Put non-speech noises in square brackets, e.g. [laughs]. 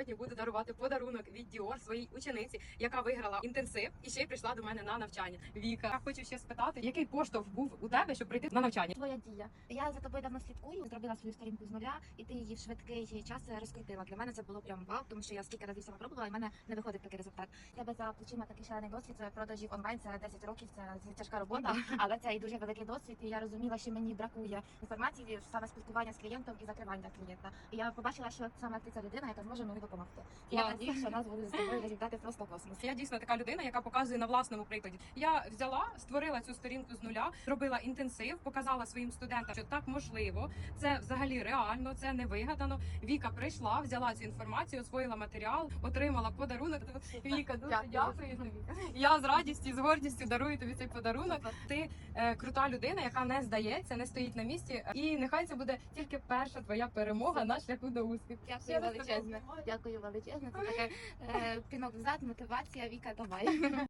сьогодні буду дарувати подарунок від Діор своїй учениці, яка виграла інтенсив і ще й прийшла до мене на навчання. Віка, я хочу ще спитати, який поштовх був у тебе, щоб прийти на навчання? Твоя дія. Я за тобою давно слідкую. Зробила свою сторінку з нуля, і ти її в швидкий час розкрутила. Для мене це було прям вау, тому що я скільки разів сама пробувала, і в мене не виходить такий результат. Тебе за плечима такий шалений досвід продажів онлайн. Це 10 років. Це тяжка робота, але це і дуже великий досвід. І я розуміла, що мені бракує інформації саме спілкування з клієнтом і закривання клієнта. І я побачила, що саме ти ця людина, яка зможе мені допомогти. Я Клас. надію, що у нас будуть з тобою [laughs] результати просто космос. Я дійсно така людина, яка показує на власному прикладі. Я взяла, створила цю сторінку з нуля, робила інтенсив, показала своїм студентам, що так можливо, це взагалі реально, це не вигадано. Віка прийшла, взяла цю інформацію, освоїла матеріал, отримала подарунок. Віка, дуже Дякую. тобі. Я з радістю, з гордістю дарую тобі цей подарунок. Ти е, крута людина, яка не здається, не стоїть на місці. І нехай це буде тільки перша твоя перемога на шляху до успіху. Дякую величезне. Дякую величезно. Це таке е, пінок взад, мотивація. Віка, давай.